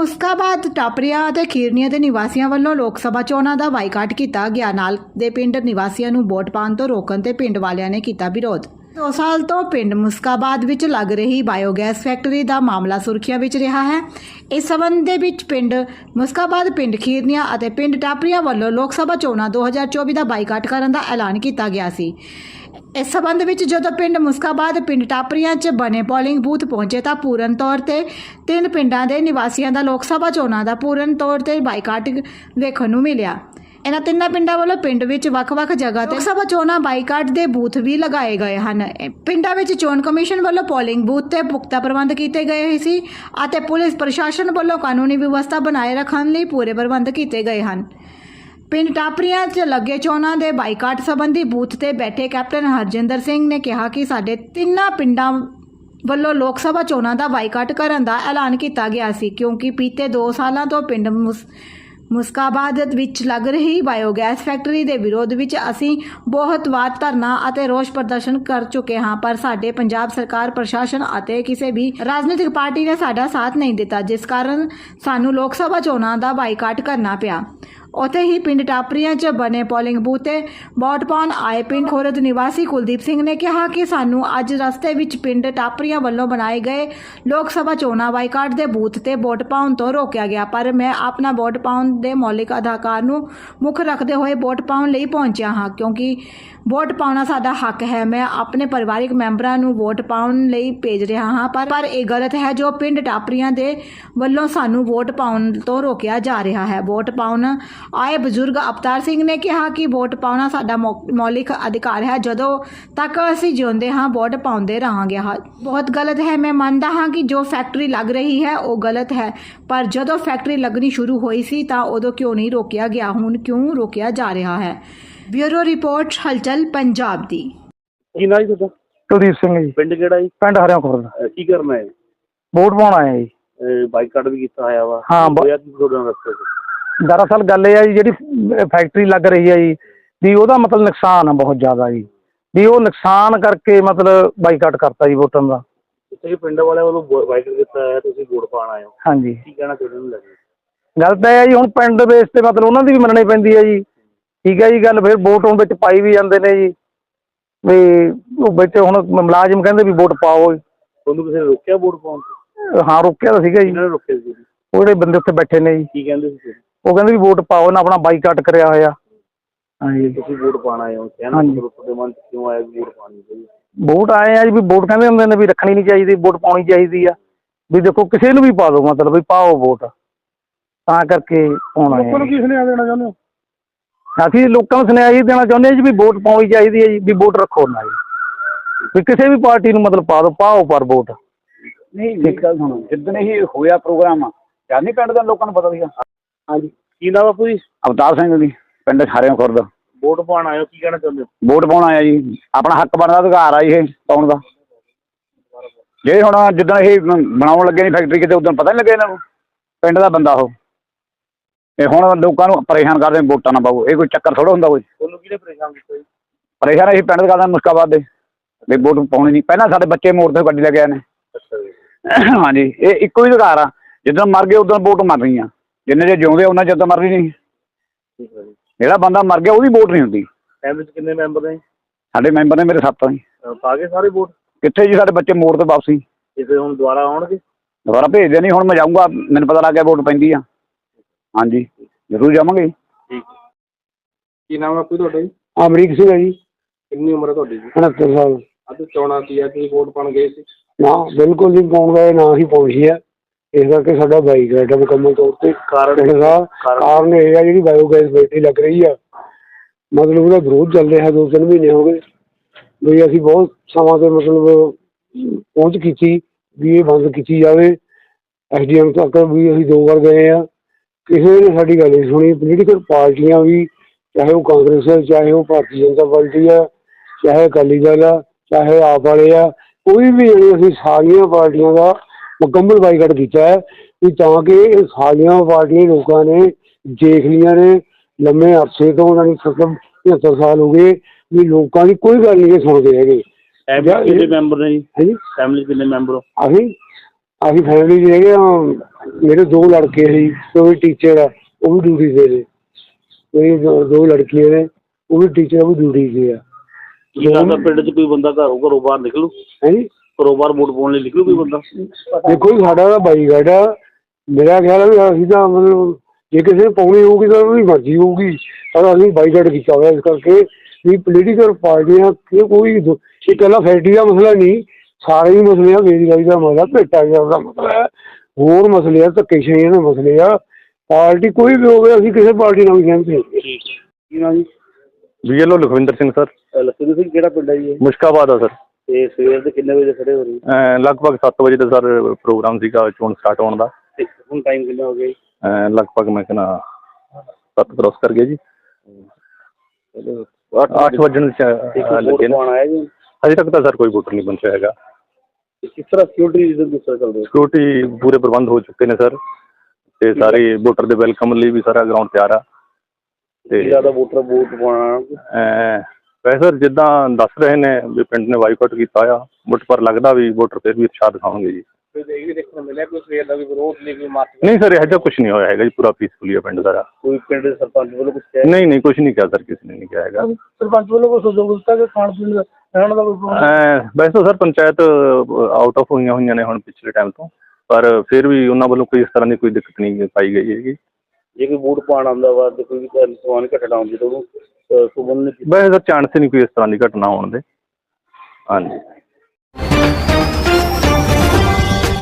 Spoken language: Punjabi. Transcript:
ਮੁਸਕਾਬਾਦ ਟਾਪਰੀਆ ਅਤੇ ਖੀਰਨੀਆ ਦੇ ਨਿਵਾਸੀਆਂ ਵੱਲੋਂ ਲੋਕ ਸਭਾ ਚੋਣਾਂ ਦਾ ਬਾਈਕਾਟ ਕੀਤਾ ਗਿਆ। ਨਾਲ ਦੇ ਪਿੰਡ ਨਿਵਾਸੀਆਂ ਨੂੰ ਵੋਟ ਪਾਉਣ ਤੋਂ ਰੋਕਣ ਤੇ ਪਿੰਡ ਵਾਲਿਆਂ ਨੇ ਕੀਤਾ ਵਿਰੋਧ। ਦੋ ਸਾਲ ਤੋਂ ਪਿੰਡ ਮੁਸਕਾਬਾਦ ਵਿੱਚ ਲੱਗ ਰਹੀ ਬਾਇਓਗੈਸ ਫੈਕਟਰੀ ਦਾ ਮਾਮਲਾ ਸੁਰਖੀਆਂ ਵਿੱਚ ਰਿਹਾ ਹੈ। ਇਸ ਸਬੰਧ ਦੇ ਵਿੱਚ ਪਿੰਡ ਮੁਸਕਾਬਾਦ, ਪਿੰਡ ਖੀਰਨੀਆਂ ਅਤੇ ਪਿੰਡ ਟਾਪਰੀਆਂ ਵੱਲੋਂ ਲੋਕ ਸਭਾ ਚੋਣਾਂ 2024 ਦਾ ਬਾਈਕਾਟ ਕਰਨ ਦਾ ਐਲਾਨ ਕੀਤਾ ਗਿਆ ਸੀ। ਇਸ ਸਬੰਧ ਵਿੱਚ ਜਦੋਂ ਪਿੰਡ ਮੁਸਕਾਬਾਦ, ਪਿੰਡ ਟਾਪਰੀਆਂ 'ਚ ਬਣੇ ਪੋਲਿੰਗ ਬੂਥ ਪਹੁੰਚੇ ਤਾਂ ਪੂਰਨ ਤੌਰ ਤੇ ਤਿੰਨ ਪਿੰਡਾਂ ਦੇ ਨਿਵਾਸੀਆਂ ਦਾ ਲੋਕ ਸਭਾ ਚੋਣਾਂ ਦਾ ਪੂਰਨ ਤੌਰ ਤੇ ਬਾਈਕਾਟ ਵੇਖਣ ਨੂੰ ਮਿਲਿਆ। ਇਹਨਾਂ ਤਿੰਨਾਂ ਪਿੰਡਾਂ ਵੱਲੋਂ ਪਿੰਡ ਵਿੱਚ ਵੱਖ-ਵੱਖ ਜਗ੍ਹਾ ਤੇ ਲੋਕ ਸਭਾ ਚੋਣਾਂ ਬਾਈਕਾਟ ਦੇ ਬੂਥ ਵੀ ਲਗਾਏ ਗਏ ਹਨ। ਇਹ ਪਿੰਡਾਂ ਵਿੱਚ ਚੋਣ ਕਮਿਸ਼ਨ ਵੱਲੋਂ ਪੋਲਿੰਗ ਬੂਥ ਤੇ ਪੁਖਤਾ ਪ੍ਰਬੰਧ ਕੀਤੇ ਗਏ ਸੀ ਅਤੇ ਪੁਲਿਸ ਪ੍ਰਸ਼ਾਸਨ ਵੱਲੋਂ ਕਾਨੂੰਨੀ ਵਿਵਸਥਾ ਬਣਾਏ ਰੱਖਣ ਲਈ ਪੂਰੇ ਪ੍ਰਬੰਧ ਕੀਤੇ ਗਏ ਹਨ। ਪਿੰਡ ਟਾਪਰੀਆਂ 'ਚ ਲੱਗੇ ਚੋਣਾਂ ਦੇ ਬਾਈਕਾਟ ਸੰਬੰਧੀ ਬੂਥ ਤੇ ਬੈਠੇ ਕੈਪਟਨ ਹਰਜਿੰਦਰ ਸਿੰਘ ਨੇ ਕਿਹਾ ਕਿ ਸਾਡੇ ਤਿੰਨਾਂ ਪਿੰਡਾਂ ਵੱਲੋਂ ਲੋਕ ਸਭਾ ਚੋਣਾਂ ਦਾ ਬਾਈਕਾਟ ਕਰਨ ਦਾ ਐਲਾਨ ਕੀਤਾ ਗਿਆ ਸੀ ਕਿਉਂਕਿ ਬੀਤੇ 2 ਸਾਲਾਂ ਤੋਂ ਪਿੰਡ ਮੁਸ ਮੁਸਕਾਬਾਦ ਵਿੱਚ ਲੱਗ ਰਹੀ ਬਾਇਓਗੈਸ ਫੈਕਟਰੀ ਦੇ ਵਿਰੋਧ ਵਿੱਚ ਅਸੀਂ ਬਹੁਤ ਵਾਰ ਧਰਨਾ ਅਤੇ ਰੋਸ ਪ੍ਰਦਰਸ਼ਨ ਕਰ ਚੁੱਕੇ ਹਾਂ, ਪਰ ਸਾਡੇ ਪੰਜਾਬ ਸਰਕਾਰ, ਪ੍ਰਸ਼ਾਸਨ ਅਤੇ ਕਿਸੇ ਵੀ ਰਾਜਨੀਤਿਕ ਪਾਰਟੀ ਨੇ ਸਾਡਾ ਸਾਥ ਨਹੀਂ ਦਿੱਤਾ, ਜਿਸ ਕਾਰਨ ਸਾਨੂੰ ਲੋਕ ਸਭਾ ਚੋਣਾਂ ਦਾ ਬਾਈਕਾਟ ਕਰਨਾ ਪਿਆ। ਉੱਥੇ ਹੀ ਪਿੰਡ ਟਾਪਰੀਆਂ 'ਚ ਬਣੇ ਪੋਲਿੰਗ ਬੂਥ ਤੇ ਵੋਟ ਪਾਉਣ ਆਏ ਪਿੰਡ ਖੋਰਦ ਨਿਵਾਸੀ ਕੁਲਦੀਪ ਸਿੰਘ ਨੇ ਕਿਹਾ ਕਿ ਸਾਨੂੰ ਅੱਜ ਰਸਤੇ ਵਿੱਚ ਪਿੰਡ ਟਾਪਰੀਆਂ ਵੱਲੋਂ ਬਣਾਏ ਗਏ ਲੋਕ ਸਭਾ ਚੋਣਾਂ ਬਾਈਕਾਟ ਦੇ ਬੂਥ ਤੇ ਵੋਟ ਪਾਉਣ ਤੋਂ ਰੋਕਿਆ ਗਿਆ। ਪਰ ਮੈਂ ਆਪਣਾ ਵੋਟ ਪਾਉਣ ਦੇ ਮੌਲਿਕ ਅਧਿਕਾਰ ਨੂੰ ਮੁੱਖ ਰੱਖਦੇ ਹੋਏ ਵੋਟ ਪਾਉਣ ਲਈ ਪਹੁੰਚਿਆ ਹਾਂ, ਕਿਉਂਕਿ ਵੋਟ ਪਾਉਣਾ ਸਾਡਾ ਹੱਕ ਹੈ। ਮੈਂ ਆਪਣੇ ਪਰਿਵਾਰਿਕ ਮੈਂਬਰਾਂ ਨੂੰ ਵੋਟ ਪਾਉਣ ਲਈ ਭੇਜ ਰਿਹਾ ਹਾਂ, ਪਰ ਪਰ ਇਹ ਗਲਤ ਹੈ ਜੋ ਪਿੰਡ ਟਾਪਰੀਆਂ ਦੇ ਵੱਲੋਂ ਸਾਨੂੰ ਵੋਟ ਪਾਉਣ ਤੋਂ ਰੋਕਿਆ ਜਾ ਰਿਹਾ ਹੈ। ਵੋਟ ਪਾਉਣ ਆਏ ਬਜ਼ੁਰਗ ਅਵਤਾਰ ਸਿੰਘ ਨੇ ਕਿਹਾ ਕਿ ਵੋਟ ਪਾਉਣਾ ਸਾਡਾ ਮੌਲਿਕ ਅਧਿਕਾਰ ਹੈ। ਜਦੋਂ ਤੱਕ ਅਸੀਂ ਜਿਉਂਦੇ ਹਾਂ ਵੋਟ ਪਾਉਂਦੇ ਰਹਾਂਗੇ। ਹਾਂ ਬਹੁਤ ਗਲਤ ਹੈ। ਮੈਂ ਮੰਨਦਾ ਹਾਂ ਕਿ ਜੋ ਫੈਕਟਰੀ ਲੱਗ ਰਹੀ ਹੈ ਉਹ ਗਲਤ ਹੈ। ਪਰ ਜਦੋਂ ਫੈਕਟਰੀ ਲੱਗਣੀ ਸ਼ੁਰੂ ਹੋਈ ਸੀ ਤਾਂ ਉਦੋਂ ਕਿਉਂ ਨਹੀਂ ਰੋਕਿਆ ਗਿਆ? ਹੁਣ ਕਿਉਂ ਰੋਕਿਆ ਜਾ ਰਿਹਾ ਹੈ? ਬਿਊਰੋ ਰਿਪੋਰਟ ਹਲਚਲ ਪੰਜਾਬ ਦੀ। ਕੀ ਨਾਂ ਜੀ ਤੁਹਾਡਾ? ਕੁਲਦੀਪ ਸਿੰਘ ਜੀ। ਪਿੰਡ ਕਿਹੜਾ ਜੀ? ਪਿੰਡ ਹਰਿਆਣਾ ਖੁਰਦ। ਕੀ ਕਰਨਾ ਹੈ? ਵੋਟ ਪਾਉਣ ਆਏ ਜੀ। ਬਾਈਕਾਟ ਵੀ ਕੀਤਾ ਹੋਇਆ ਵਾ। ਹਾਂ, ਹੋਇਆ ਕੀ ਪ੍ਰੋਗਰਾਮ ਰਸਤੇ ਦਰਅਸਲ ਗੱਲ ਇਹ ਆ ਜੀ ਜਿਹੜੀ ਫੈਕਟਰੀ ਲੱਗ ਰਹੀ ਹੈ ਜੀ ਵੀ ਉਹਦਾ ਮਤਲਬ ਨੁਕਸਾਨ ਆ ਬਹੁਤ ਜ਼ਿਆਦਾ ਜੀ। ਵੀ ਉਹ ਨੁਕਸਾਨ ਕਰਕੇ ਮਤਲਬ ਬਾਈਕਾਟ ਕਰਤਾ ਜੀ ਵੋਟਾਂ ਦਾ। ਤੁਸੀਂ ਪਿੰਡ ਵਾਲਿਆਂ ਵੱਲੋਂ ਬਾਈਕਾਟ ਕੀਤਾ ਹੈ ਤੁਸੀਂ ਵੋਟ ਪਾਣ ਆਏ ਹੋ। ਹਾਂਜੀ। ਕੀ ਕਹਿਣਾ ਚਾਹੁੰਦੇ ਹੋ ਲੱਗੇ ਗੱਲ ਤਾਂ ਇਹ ਹੈ ਜੀ ਹੁਣ ਪਿੰਡ ਬੇਸ ਤੇ ਮਤਲਬ ਉਹਨਾਂ ਦੀ ਵੀ ਮੰਨਣੀ ਪੈਂਦੀ ਹੈ ਜੀ। ਠੀਕ ਹੈ ਜੀ ਗੱਲ ਫਿਰ ਵੋਟ ਹੁਣ ਵਿੱਚ ਪਾਈ ਵੀ ਜਾਂਦੇ ਨੇ ਜੀ। ਵੀ ਉਹ ਵਿੱਚ ਹੁਣ ਮੁਲਾਜ਼ਮ ਕਹਿੰਦੇ ਵੀ ਵੋਟ ਪਾਓ ਤੁਹਾਨੂੰ ਕਿਸੇ ਨੇ ਰੋਕਿਆ ਵੋਟ ਪਾਉਣ ਤੋਂ? ਹਾਂ ਰੋਕਿਆ ਤਾਂ ਸੀਗਾ ਜੀ। ਕਿਹਨਾਂ ਨੇ ਰੋਕਿਆ ਸੀ? ਉਹ ਜਿਹੜੇ ਬੰਦੇ ਉੱਥੇ ਬੈਠੇ ਨੇ ਜੀ। ਕੀ ਕਹਿੰਦੇ ਸੀ? ਉਹ ਕਹਿੰਦੇ ਵੀ ਵੋਟ ਪਾਓ ਨਾ ਆਪਣਾ ਬਾਈਕਾਟ ਕਰਿਆ ਹੋਇਆ। ਹਾਂਜੀ। ਤੁਸੀਂ ਵੋਟ ਪਾਣ ਆਏ ਹੋ ਕਹਿਣਾ ਹਾਂਜੀ। ਮਤਲਬ ਤੁਹਾਡੇ ਮਨ 'ਚ ਕਿਉਂ ਆਇਆ ਵੀ ਵੋਟ ਪਾਣੀ ਚਾਹੀਦੀ? ਵੋਟ ਆਏ ਆ ਜੀ ਵੀ ਵੋਟ ਕਹਿੰਦੇ ਹੁੰਦੇ ਨੇ ਵੀ ਰੱਖਣੀ ਨਹੀਂ ਚਾਹੀਦੀ ਵੋਟ ਪਾਉਣੀ ਚਾਹੀਦੀ ਆ। ਵੀ ਦੇਖੋ ਕਿਸੇ ਨੂੰ ਵੀ ਪਾ ਦਿਓ ਮਤਲਬ ਵੀ ਪਾਓ ਵੋਟ। ਤਾਂ ਕਰਕੇ ਪਾਉਣਾ ਹੈ ਕੀ ਸੁਨੇਹਾ ਦੇਣਾ ਚਾਹੁੰਦੇ ਹੋ? ਅਸੀਂ ਲੋਕਾਂ ਨੂੰ ਸੁਨੇਹਾ ਇਹ ਦੇਣਾ ਚਾਹੁੰਦੇ ਹਾਂ ਜੀ ਵੀ ਵੋਟ ਪਾਉਣੀ ਚਾਹੀਦੀ ਹੈ ਜੀ ਵੀ ਵੋਟ ਰੱਖੋ ਨਾ ਜੀ। ਵੀ ਕਿਸੇ ਵੀ ਪਾਰਟੀ ਨੂੰ ਮਤਲਬ ਪਾ ਦਿਓ ਪਾਓ ਪਰ ਵੋਟ। ਨਹੀਂ ਮੇਰੀ ਗੱਲ ਸੁਣੋ ਜਿੱਦਣ ਇਹ ਹੋਇਆ ਪ੍ਰੋਗਰਾਮ ਨਹੀਂ ਪਿੰਡ ਦੇ ਲੋਕਾਂ ਨੂੰ ਪਤਾ ਸੀਗਾ। ਹਾਂਜੀ। ਕੀ ਨਾਮ ਬਾਪੂ ਜੀ ਅਵਤਾਰ ਸਿੰਘ ਜੀ ਪਿੰਡ ਖਾਰਿਆਂ ਖੁਰਦ। ਵੋਟ ਪਾਣ ਆਏ ਹੋ ਕੀ ਕਹਿਣਾ ਚਾਹੁੰਦੇ ਹੋ? ਵੋਟ ਪਾਉਣ ਆਇਆ ਜੀ। ਆਪਣਾ ਹੱਕ ਬਣਦਾ ਅਧਿਕਾਰ ਆ ਜੀ ਇਹ ਪਾਉਣ ਦਾ। ਜੇ ਹੁਣ ਜਿੱਦਣ ਇਹ ਬਣਾਉਣ ਲੱਗੇ ਨੇ ਫੈਕਟਰੀ ਕਿਤੇ ਉਦੋਂ ਪਤਾ ਨਹੀਂ ਲੱਗਿਆ ਇਹਨਾਂ ਨੂੰ। ਪਿੰਡ ਦਾ ਬੰਦਾ ਉਹ। ਇਹ ਹੁਣ ਲੋਕਾਂ ਨੂੰ ਪਰੇਸ਼ਾਨ ਕਰਦੇ ਵੋਟਾਂ ਨਾ ਪਾਓ। ਇਹ ਕੋਈ ਚੱਕਰ ਥੋੜਾ ਹੁੰਦਾ ਕੋਈ। ਤੁਹਾਨੂੰ ਕਿਹਨੇ ਪਰੇਸ਼ਾਨ ਕੀਤਾ ਜੀ? ਪਰੇਸ਼ਾਨ ਅਸੀਂ ਪਿੰਡ ਦੇ ਕਰਦੇ ਮੁਸਕਾਬਾਦ ਦੇ। ਵੀ ਵੋਟ ਪਾਉਣੀ ਨਹੀਂ। ਪਹਿਲਾਂ ਸਾਡੇ ਬੱਚੇ ਮੋੜ ਤੇ ਗੱਡੀ ਲੈ ਕੇ ਆਏ ਨੇ। ਹਾਂਜੀ ਇਹ ਇੱਕੋ ਹੀ ਅਧਿਕਾਰ ਆ। ਜਦੋਂ ਮਰ ਗਏ ਉਦੋਂ ਵੋਟ ਮਰ ਰਹੀਆਂ ਜਿੰਨੇ ਜੇ ਜਿਉਂਦੇ ਉਹਨਾਂ ਚਿਰ ਤਾਂ ਨਹੀਂ। ਠੀਕ ਹੈ ਜੀ। ਜਿਹੜਾ ਬੰਦਾ ਮਰ ਗਿਆ ਉਹਦੀ ਵੋਟ ਨਹੀਂ ਹੁੰਦੀ। ਫੈਮਿਲੀ 'ਚ ਕਿੰਨੇ ਮੈਂਬਰ ਨੇ? ਸਾਡੇ ਮੈਂਬਰ ਨੇ ਮੇਰੇ ਸੱਤ ਆ ਜੀ। ਅਹ ਪਾ ਗਏ ਸਾਰੇ ਵੋਟ? ਕਿੱਥੇ ਜੀ ਸਾਡੇ ਬੱਚੇ ਮੋੜ ਤੇ ਵਾਪਸੀ? ਤੇ ਫਿਰ ਹੁਣ ਦੁਬਾਰਾ ਆਉਣਗੇ? ਦੁਬਾਰਾ ਭੇਜਦੇ ਨਹੀਂ ਹੁਣ ਮੈਂ ਜਾਊਂਗਾ ਮੈਨੂੰ ਪਤਾ ਲੱਗ ਗਿਆ ਵੋਟ ਪੈਂਦੀ ਆ। ਹਾਂਜੀ ਜ਼ਰੂਰ ਜਾਵਾਂਗੇ ਜੀ। ਠੀਕ। ਕੀ ਨਾਮ ਹੈ ਕੋਈ ਤੁਹਾਡਾ ਜੀ? ਅਮਰੀਕ ਸਿੰਘ ਹੈ ਜੀ। ਕਿੰਨੀ ਉਮਰ ਹੈ ਤੁਹਾਡੀ ਜੀ? 69 ਸਾਲ। ਅੱਜ ਚੋਣਾਂ ਸੀ ਅੱਜ ਤੁਸੀਂ ਵੋਟ ਪਾਣ ਗਏ ਸੀ? ਨਾ ਬਿਲਕੁਲ ਨਹੀਂ ਪਾਉਣ ਗਏ ਨਾ ਹੀ ਪਹੁੰਚੀ ਹੈ ਇਸ ਕਰਕੇ ਸਾਡਾ ਬਾਈਕਾਟ ਹੈ ਮੁਕੰਮਲ ਤੌਰ ਤੇ ਕਾਰਨ ਪਿੰਡ ਦਾ ਕਾਰਨ? ਇਹ ਹੈ ਜਿਹੜੀ ਬਾਇਓਗੈਸ ਫੈਕਟਰੀ ਲੱਗ ਰਹੀ ਆ। ਮਤਲਬ ਉਹਦਾ ਵਿਰੋਧ ਚੱਲ ਰਿਹਾ ਦੋ ਤਿੰਨ ਮਹੀਨੇ ਹੋ ਗਏ। ਵੀ ਅਸੀਂ ਬਹੁਤ ਸਮਾਂ ਤੇ ਮਤਲਬ ਪਹੁੰਚ ਕੀਤੀ ਵੀ ਇਹ ਬੰਦ ਕੀਤੀ ਜਾਵੇ। ਐਸਡੀਐਮ ਤੱਕ ਵੀ ਅਸੀਂ ਦੋ ਵਾਰ ਗਏ ਆ। ਕਿਸੇ ਨੇ ਸਾਡੀ ਗੱਲ ਨਹੀਂ ਸੁਣੀ। ਪੋਲੀਟੀਕਲ ਪਾਰਟੀਆਂ ਵੀ ਚਾਹੇ ਉਹ ਕਾਂਗਰਸ ਹੈ ਚਾਹੇ ਉਹ ਭਾਰਤੀ ਜਨਤਾ ਪਾਰਟੀ ਆ ਚਾਹੇ ਅਕਾਲੀ ਦਲ ਆ ਚਾਹੇ ਆਪ ਵਾਲੇ ਆ ਕੋਈ ਵੀ ਜਿਹੜੀ ਅਸੀਂ ਸਾਰੀਆਂ ਪਾਰਟੀਆਂ ਦਾ ਮੁਕੰਮਲ ਬਾਈਕਾਟ ਕੀਤਾ ਹੈ ਵੀ ਤਾਂ ਕਿ ਇਹ ਸਾਰੀਆਂ ਪਾਰਟੀਆਂ ਲੋਕਾਂ ਨੇ ਦੇਖ ਲੀਆਂ ਨੇ ਲੰਮੇ ਅਰਸੇ ਤੋਂ ਉਹਨਾਂ ਨੇ ਸੱਤਰ 75 ਸਾਲ ਹੋ ਗਏ ਵੀ ਲੋਕਾਂ ਦੀ ਕੋਈ ਗੱਲ ਨਹੀਂ ਇਹ ਸੁਣਦੇ ਹੈਗੇ। ਫੈਮਿਲੀ ਕਿੰਨੇ ਮੈਂਬਰ ਨੇ ਜੀ? ਹੈ ਜੀ ਫੈਮਿਲੀ ਕਿੰਨੇ ਮੈਂਬਰ ਹੋ? ਅਸੀਂ ਅਸੀਂ ਫੈਮਿਲੀ ਹੈਗੇ ਮੇਰੇ ਦੋ ਲੜਕੇ ਸੀ ਉਹ ਵੀ ਟੀਚਰ ਆ ਉਹ ਵੀ ਡਿਊਟੀ ਤੇ ਨੇ। ਮੇਰੀ ਦੋ ਦੋ ਲੜਕੀਆਂ ਨੇ ਉਹ ਵੀ ਟੀਚਰ ਉਹ ਵੀ ਡਿਊਟੀ ਤੇ ਆ। ਕੀ ਲੱਗਦਾ ਪਿੰਡ 'ਚ ਕੋਈ ਬੰਦਾ ਘਰੋਂ ਘਰੋਂ ਬਾਹਰ ਨਿਕਲੂ? ਹੈ ਜੀ ਘਰੋਂ ਬਾਹਰ ਵੋਟ ਪਾਉਣ ਲਈ ਨਿਕਲੂ ਕੋਈ ਬੰਦਾ? ਦੇਖੋ ਜੀ ਸਾਡਾ ਤਾਂ ਬਾਈਕਾਟ ਆ। ਮੇਰਾ ਖਿਆਲ ਹੈ ਵੀ ਅਸੀਂ ਤਾਂ ਮਤਲਬ ਜੇ ਕਿਸੇ ਨੇ ਪਾਉਣੀ ਹੋਊਗੀ ਤਾਂ ਉਹਦੀ ਮਰਜ਼ੀ ਹੋਊਗੀ। ਪਰ ਅਸੀਂ ਬਾਈਕਾਟ ਕੀਤਾ ਹੋਇਆ ਇਸ ਕਰਕੇ ਵੀ ਪੋਲੀਟੀਕਲ ਪਾਰਟੀਆਂ ਕਿ ਕੋਈ ਦੋ- ਇਹ ਇਕੱਲਾ ਫੈਕਟਰੀ ਦਾ ਮਸਲਾ ਨਹੀਂ ਸਾਰੇ ਹੀ ਮਸਲੇ ਆ ਬੇਰੁਜ਼ਗਾਰੀ ਦਾ ਮਸਲਾ ਭੇਟਾ ਦਾ ਮਸਲਾ ਹੈ ਹੋਰ ਮਸਲੇ ਆ ਧੱਕੇਸ਼ਾਹੀਆਂ ਦੇ ਮਸਲੇ ਆ। ਪਾਰਟੀ ਕੋਈ ਵੀ ਹੋਵੇ ਅਸੀਂ ਕਿਸੇ ਪਾਰਟੀ ਨਾਲ ਵੀ ਸਹਿਮਤ ਨਹੀਂ ਠੀਕ ਕੀ ਨਾਮ ਜੀ ਬੀਐਲਓ ਲਖਵਿੰਦਰ ਸਿੰਘ ਸਰ। ਲਖਵਿੰਦਰ ਸਿੰਘ ਕਿਹੜਾ ਪਿੰਡ ਹੈ ਜੀ ਇਹ? ਮੁਸ਼ਕਾਬਾਦ ਆ ਸਰ। ਤੇ ਸਵੇਰ ਦੇ ਕਿੰਨੇ ਵਜੇ ਖੜੇ ਹੋ ਰਹੇ ਹੋ? ਅਹ ਲਗਭਗ 7 ਵਜੇ ਦਾ ਸਰ ਪ੍ਰੋਗਰਾਮ ਸੀਗਾ ਚੋਣ ਸਟਾਰਟ ਹੋਣ ਦਾ। ਤੇ ਹੁਣ ਟਾਈਮ ਕਿੰਨਾ ਹੋ ਗਿਆ ਜੀ? ਅਹ ਲਗਭਗ ਮੈਂ ਕਹਿੰਦਾ 7 ਕ੍ਰੋਸ ਕਰ ਗਿਆ ਜੀ। 8 ਵਜਣ ਚ ਅਹ, ਲੱਗੇ ਨੇ। ਆਇਆ ਜੀ ਅਜੇ ਤੱਕ ਤਾਂ ਸਰ ਕੋਈ ਵੋਟਰ ਨਹੀਂ ਪਹੁੰਚਿਆ ਹੈਗਾ। ਤੇ ਕਿਸ ਤਰ੍ਹਾਂ ਸਿਕਿਉਰਿਟੀ ਰੀਜ਼ਨ ਕਿਸ ਤਰ੍ਹਾਂ ਚੱਲਦੇ ਸਿਕਿਉਰਿਟੀ ਪੂਰੇ ਪ੍ਰਬੰਧ ਹੋ ਚੁੱਕੇ ਨੇ ਸਰ। ਤੇ ਸਾਰੇ ਵੋਟਰ ਦੇ ਵੈਲਕਮ ਲਈ ਵੀ ਸਾਰਾ ਗਰਾਊਂਡ ਤਿਆਰ ਆ। ਤੇ ਜ਼ਿਆਦਾ ਵੋਟਰ ਵੋਟ ਪਾਉਣਾ ਅਹ, ਵੈਸੇ ਸਰ ਜਿੱਦਾਂ ਦੱਸ ਰਹੇ ਨੇ ਵੀ ਪਿੰਡ ਨੇ ਵਾਈਕਾਟ ਕੀਤਾ ਆ ਬਟ ਪਰ ਲੱਗਦਾ ਵੀ ਵੋਟਰ ਫਿਰ ਵੀ ਉਤਸ਼ਾਹ ਦਿਖਾਉਣਗੇ ਜੀ। ਕੋਈ ਇਹ ਵੀ ਦੇਖਣ ਨੂੰ ਮਿਲਿਆ ਕੋਈ ਸਵੇਰ ਦਾ ਵੀ ਵਿਰੋਧ ਨਹੀਂ ਕੋਈ ਮਾਰਚ ਨਹੀਂ ਸਰ ਇਹੋ ਜਿਹਾ ਕੁਝ ਨਹੀਂ ਹੋਇਆ ਹੈਗਾ ਜੀ ਪੂਰਾ ਪੀਸਫੁਲੀ ਆ ਪਿੰਡ ਸਾਰਾ ਕੋਈ ਪਿੰਡ ਦੇ ਸਰਪੰਚ ਵੱਲੋਂ ਕੁਝ ਕਿਹਾ? ਨਹੀਂ ਨਹੀਂ ਕੁਝ ਨਹੀਂ ਕਿਹਾ ਸਰ ਕਿਸੇ ਨੇ ਨਹੀਂ ਕਿਹਾ ਹੈਗਾ। ਸਰਪੰਚ ਵੱਲੋਂ ਕੋਈ ਸੋਚੋ ਗੁਸਤਾ ਕਿ ਖਾਣ ਪੀਣ ਦਾ ਰਹਿਣ ਦਾ ਕੋਈ ਅਹ ਵੈਸੇ ਸਰ ਪੰਚਾਇਤ ਆਊਟ ਆਫ ਹੋਈਆਂ ਹੋਈਆਂ ਨੇ ਹੁਣ ਪਿਛਲੇ ਟਾਈਮ ਤੋਂ ਪਰ ਫਿਰ ਵੀ ਉਹਨਾਂ ਵੱਲੋਂ ਕੋਈ ਇਸ ਤਰ੍ਹਾਂ ਦੀ ਕੋਈ ਦਿੱਕਤ ਨਹੀਂ ਪਾਈ ਗਈ ਹੈਗੀ। ਜੇ ਕੋਈ ਵੋਟ ਪਾਉਣ ਆਉਂਦਾ ਵਾ ਤੇ ਕੋਈ ਵੀ ਤਾਂ ਸਵਾਨ ਘਟਣਾ ਹੁੰਦੀ ਤਾਂ ਉਹਨੂੰ ਸੁਬਨ ਨੇ ਵੈਸੇ ਤਾਂ ਚਾਂਸ ਹੀ ਨਹੀਂ ਕੋਈ ਇਸ ਤਰ੍ਹਾਂ ਦੀ ਘਟਨਾ ਹੋਣ ਦੇ। ਹਾਂਜੀ।